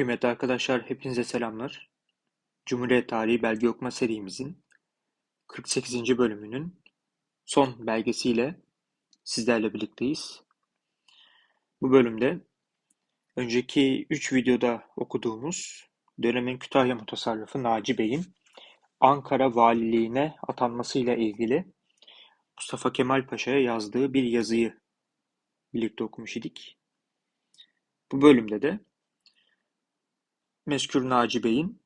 Kıymetli arkadaşlar, hepinize selamlar. Cumhuriyet Tarihi Belge Okuma serimizin 48. bölümünün son belgesiyle sizlerle birlikteyiz. Bu bölümde önceki 3 videoda okuduğumuz dönemin Kütahya Mutasarrıfı Naci Bey'in Ankara Valiliğine atanmasıyla ilgili Mustafa Kemal Paşa'ya yazdığı bir yazıyı birlikte okumuş idik. Bu bölümde de Meskür Naci Bey'in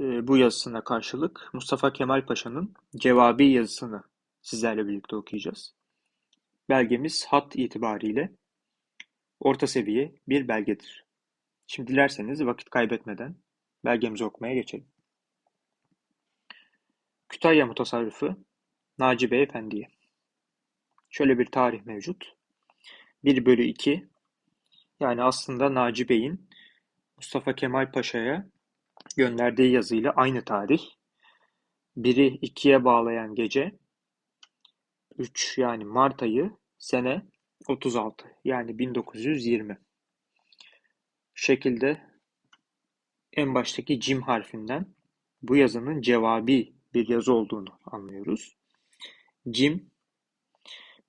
e, bu yazısına karşılık Mustafa Kemal Paşa'nın cevabi yazısını sizlerle birlikte okuyacağız. Belgemiz hat itibariyle orta seviye bir belgedir. Şimdi dilerseniz vakit kaybetmeden belgemizi okumaya geçelim. Kütahya Mutasarrıfı Naci Bey Efendi'ye. Şöyle bir tarih mevcut. 1 bölü 2 yani aslında Naci Bey'in Mustafa Kemal Paşa'ya gönderdiği yazıyla aynı tarih. Biri ikiye bağlayan gece 3 yani Mart ayı sene 36 yani 1920. şekilde en baştaki cim harfinden bu yazının cevabi bir yazı olduğunu anlıyoruz. Cim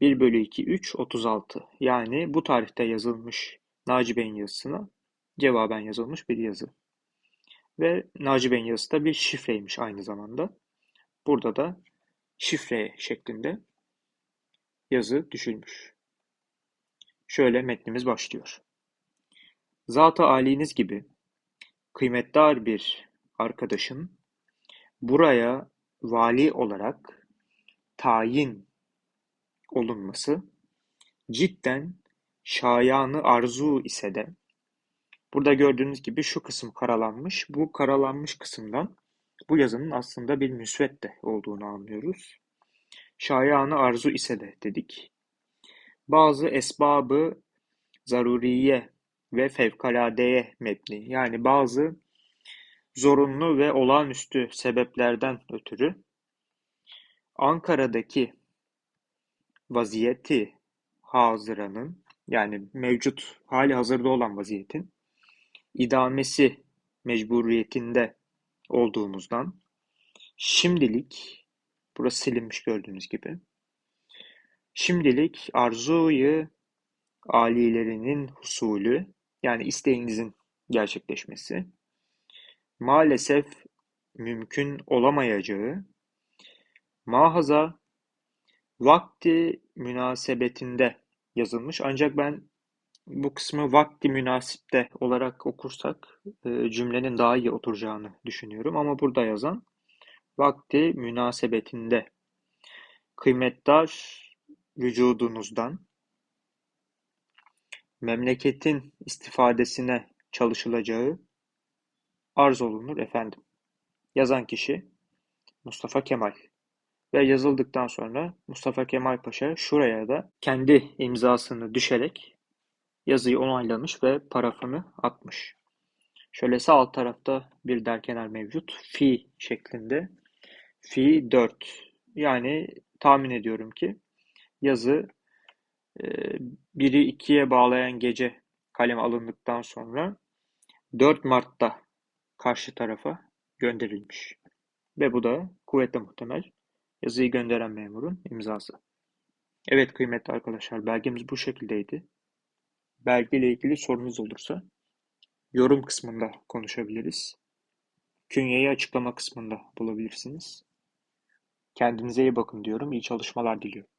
1 bölü 2 3 36 yani bu tarihte yazılmış Naci Bey'in yazısına cevaben yazılmış bir yazı. Ve Naci Bey'in yazısı da bir şifreymiş aynı zamanda. Burada da şifre şeklinde yazı düşülmüş. Şöyle metnimiz başlıyor. Zat-ı aliniz gibi kıymetdar bir arkadaşın buraya vali olarak tayin olunması cidden şayanı arzu ise de Burada gördüğünüz gibi şu kısım karalanmış. Bu karalanmış kısımdan bu yazının aslında bir müsvedde olduğunu anlıyoruz. Şayanı arzu ise de dedik. Bazı esbabı zaruriye ve fevkaladeye mebni yani bazı zorunlu ve olağanüstü sebeplerden ötürü Ankara'daki vaziyeti hazıranın yani mevcut hali hazırda olan vaziyetin idamesi mecburiyetinde olduğumuzdan şimdilik burası silinmiş gördüğünüz gibi şimdilik arzuyu alilerinin husulü yani isteğinizin gerçekleşmesi maalesef mümkün olamayacağı mahaza vakti münasebetinde yazılmış. Ancak ben bu kısmı vakti münasipte olarak okursak e, cümlenin daha iyi oturacağını düşünüyorum. Ama burada yazan vakti münasebetinde kıymetdar vücudunuzdan memleketin istifadesine çalışılacağı arz olunur efendim. Yazan kişi Mustafa Kemal ve yazıldıktan sonra Mustafa Kemal Paşa şuraya da kendi imzasını düşerek yazıyı onaylamış ve parafını atmış. Şöyle sağ alt tarafta bir derkenar mevcut. Fi şeklinde. Fi 4. Yani tahmin ediyorum ki yazı e, biri ikiye bağlayan gece kalem alındıktan sonra 4 Mart'ta karşı tarafa gönderilmiş. Ve bu da kuvvetle muhtemel yazıyı gönderen memurun imzası. Evet kıymetli arkadaşlar belgemiz bu şekildeydi. Belgeyle ilgili sorunuz olursa yorum kısmında konuşabiliriz. Künyeyi açıklama kısmında bulabilirsiniz. Kendinize iyi bakın diyorum. İyi çalışmalar diliyorum.